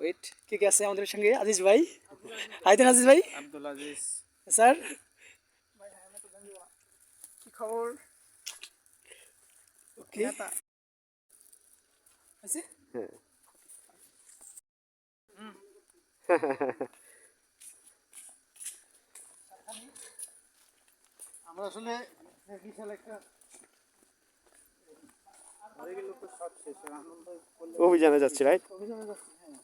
Wait কে কে আছে আমাদের সঙ্গে? আজিজ ভাই। আইতেন আজিজ ভাই। আব্দুল আজিজ। স্যার কি খবর? ওকে আছে? আমরা আসলে বিশাল একটা অভিযানে যাচ্ছি রাইট অভিযানে যাচ্ছি হ্যাঁ।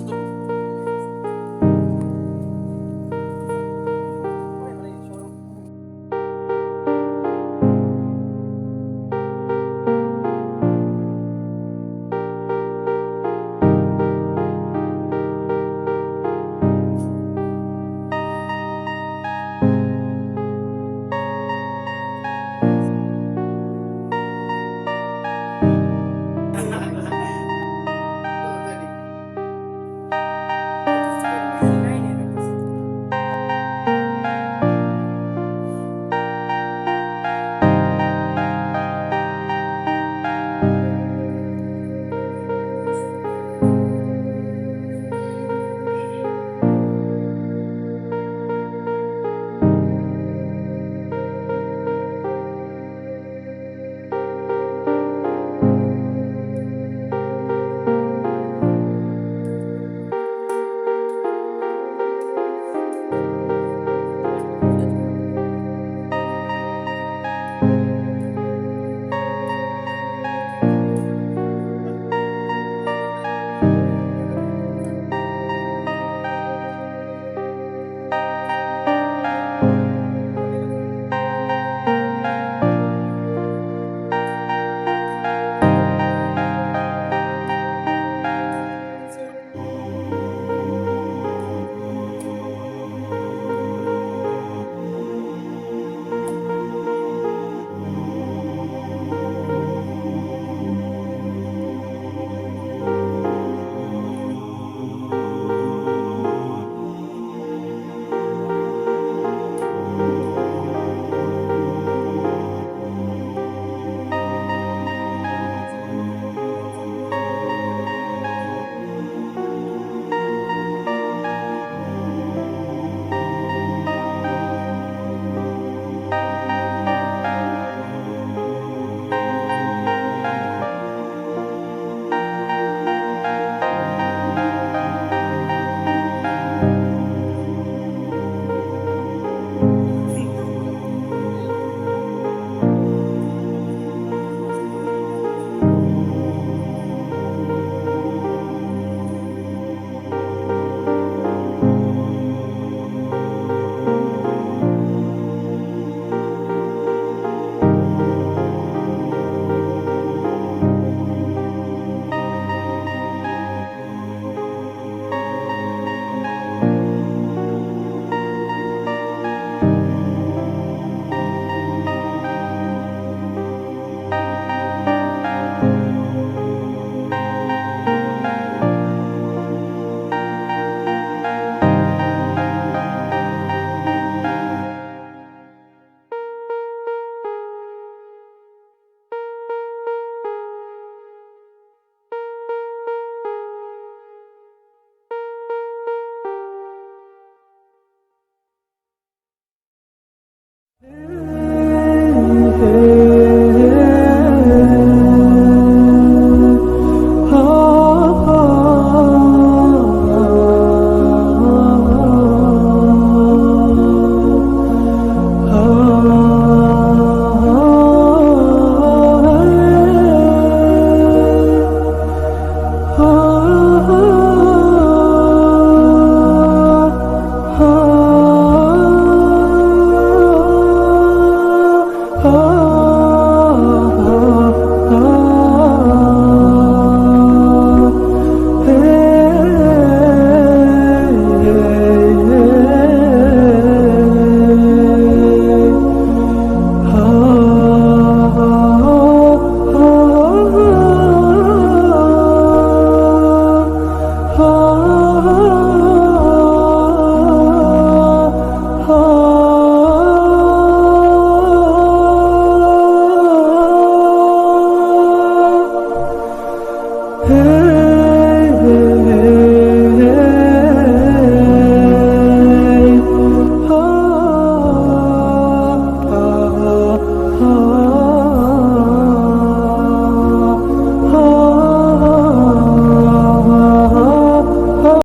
do mundo. oh.